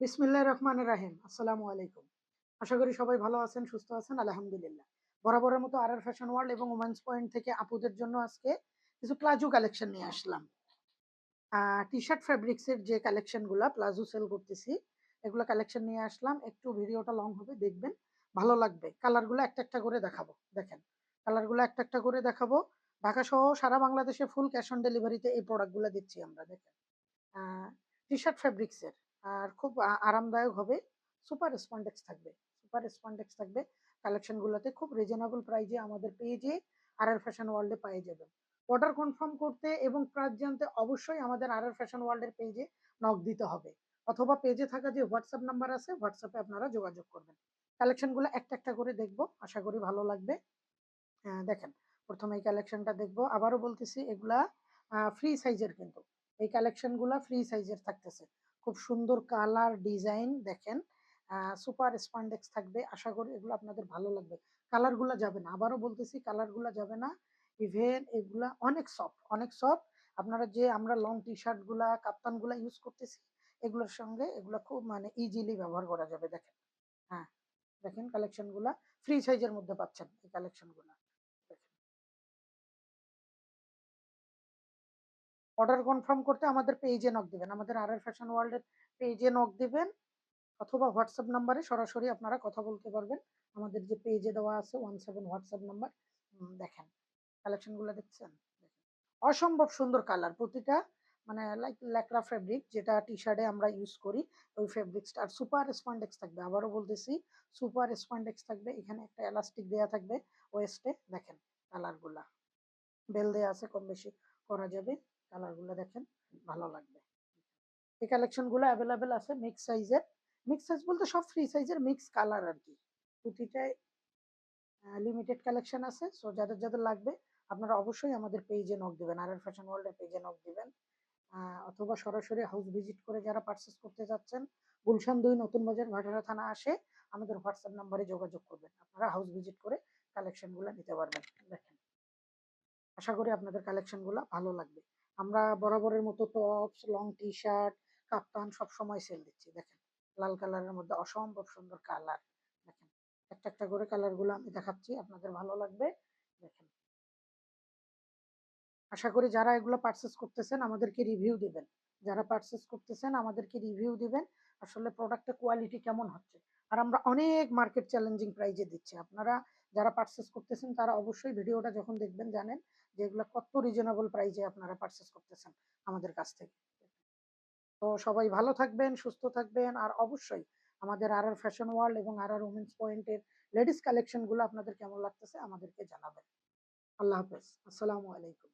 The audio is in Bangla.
বিসমিল্লাহ রহমান রাহিম। আসসালামু আলাইকুম। আশা করি সবাই ভালো আছেন, সুস্থ আছেন, আলহামদুলিল্লাহ। বরাবরের মতো আর আর ফ্যাশন ওয়ার্ল্ড এবং ওমেন্স পয়েন্ট থেকে আপুদের জন্য আজকে কিছু প্লাজো কালেকশন নিয়ে আসলাম। টি শার্ট ফ্যাব্রিক্সের যে কালেকশনগুলো প্লাজো সেল করতেছি, এগুলো কালেকশন নিয়ে আসলাম। একটু ভিডিওটা লং হবে, দেখবেন। ভালো লাগবে। কালারগুলো একটা একটা করে দেখাবো। দেখেন কালারগুলো একটা একটা করে দেখাবো। ঢাকা সহ সারা বাংলাদেশে ফুল ক্যাশ অন ডেলিভারিতে এই প্রোডাক্টগুলো দিচ্ছি আমরা। দেখেন টি শার্ট ফ্যাব্রিক্সের আর খুব আরামদায়ক হবে। সুপার স্পন্ডেক্স থাকবে। সুপার স্পন্ডেক্স থাকবে। কালেকশনগুলোতে খুব রিজনেবল প্রাইজে আমাদের পেজে আর আর ফ্যাশন ওয়ার্ল্ডে পেয়ে যাবেন অর্ডার কনফার্ম করতে এবং প্রাইস জানতে অবশ্যই আমাদের আর আর ফ্যাশন ওয়ার্ল্ডের পেজে নক দিতে হবে। অথবা পেজে থাকা যে হোয়াটসঅ্যাপ নাম্বার আছে, হোয়াটসঅ্যাপে আপনারা যোগাযোগ করবেন। কালেকশনগুলো একটা একটা করে দেখব। আশা করি ভালো লাগবে। দেখেন, প্রথমে এই কালেকশনটা দেখব। আবারও বলতেছি, এগুলা ফ্রি সাইজের কিন্তু। এই কালেকশনগুলা ফ্রি সাইজের থাকতেছে। খুব সুন্দর কালার ডিজাইন দেখেন। সুপার স্পান্ডেক্স থাকবে। আশা করি এগুলো আপনাদের ভালো লাগবে। কালারগুলো যাবে না। আবারও বলতেছি কালারগুলো যাবে না। ইভেন এগুলা অনেক সফট অনেক সফট। আপনারা যে আমরা লং টি শার্টগুলা, কাপ্তানগুলা ইউজ করতেছি, এগুলোর সঙ্গে এগুলা খুব মানে ইজিলি ব্যবহার করা যাবে। দেখেন হ্যাঁ দেখেন কালেকশনগুলা। ফ্রি সাইজের মধ্যে পাচ্ছেন এই কালেকশন অর্ডার কনফার্ম করতে আমাদের পেজে নক দিবেন। আমাদের আর আর ফ্যাশন ওয়ার্ল্ডের পেজে নক দিবেন অথবা হোয়াটসঅ্যাপ নাম্বারে সরাসরি আপনারা কথা বলতে পারবেন। আমাদের যে পেজে দেওয়া আছে ওয়ান সেভেন হোয়াটসঅ্যাপ নাম্বার দেখেন। কালেকশনগুলো দেখছেন? অসম্ভব সুন্দর কালার প্রতিটা মানে লাইক ল্যাকড়া ফেব্রিক যেটা টি শার্টে আমরা ইউজ করি, ওই ফেব্রিক্সটা আর সুপার স্পন্ডেক্স থাকবে। আবারও বলতেছি সুপার স্পন্ডেক্স থাকবে। এখানে একটা এলাস্টিক দেওয়া থাকবে ওয়েস্টে দেখেন কালারগুলা বেল দেওয়া আছে, কম বেশি করা যাবে। কালারগুলো দেখেন, ভালো লাগবে। এই কালেকশনগুলো অ্যাভেলেবেল আছে মিক্স সাইজের মিক্স সাইজ বলতে সব ফ্রি সাইজের মিক্স কালার আর কি। প্রতিটাই লিমিটেড কালেকশন আছে। সো যাদের যাদের লাগবে, আপনারা অবশ্যই আমাদের পেজে নক দিবেন। আর আর ফ্যাশন ওয়ার্ল্ডের পেজে নক দিবেন। অথবা সরাসরি হাউস ভিজিট করে যারা পারচেস করতে যাচ্ছেন, গুলশান দুই নতুন বাজার, ভাটারা থানা আসে, আমাদের হোয়াটসঅ্যাপ নাম্বারে যোগাযোগ করবেন। আপনারা হাউস ভিজিট করে কালেকশনগুলো নিতে পারবেন। দেখেন, আশা করি আপনাদের কালেকশনগুলো ভালো লাগবে। আমরা বরাবরের মতো tops, long T shirt kaftan সব সময় সেল দিচ্ছি। দেখেন, লাল কালারের মধ্যে অসম্ভব সুন্দর কালার দেখেন, একটা একটা করে কালারগুলো আমি দেখাচ্ছি, আপনাদের ভালো লাগবে। দেখেন। আশা করি যারা এগুলো পারচেস করতেছেন, আমাদেরকে রিভিউ দিবেন। যারা পারচেস করতেছেন, আমাদেরকে রিভিউ দিবেন, আসলে প্রোডাক্টের কোয়ালিটি কেমন হচ্ছে। আর আমরা অনেক মার্কেট চ্যালেঞ্জিং প্রাইজে দিচ্ছি। আপনারা যারা পারচেস করতেছেন, তারা অবশ্যই ভিডিওটা যখন দেখবেন, জানেন যে এগুলো কত রিজনেবল প্রাইজে আপনারা পারচেস করতেছেন আমাদের কাছ থেকে। তো সবাই ভালো থাকবেন, সুস্থ থাকবেন, আর অবশ্যই আমাদের আর আর ফ্যাশন ওয়ার্ল্ড এবং আর আর উমেন্স পয়েন্টের লেডিস কালেকশনগুলো আপনাদের কেমন লাগতেছে আমাদেরকে জানাবেন। আল্লাহ হাফেজ। আসসালামু আলাইকুম।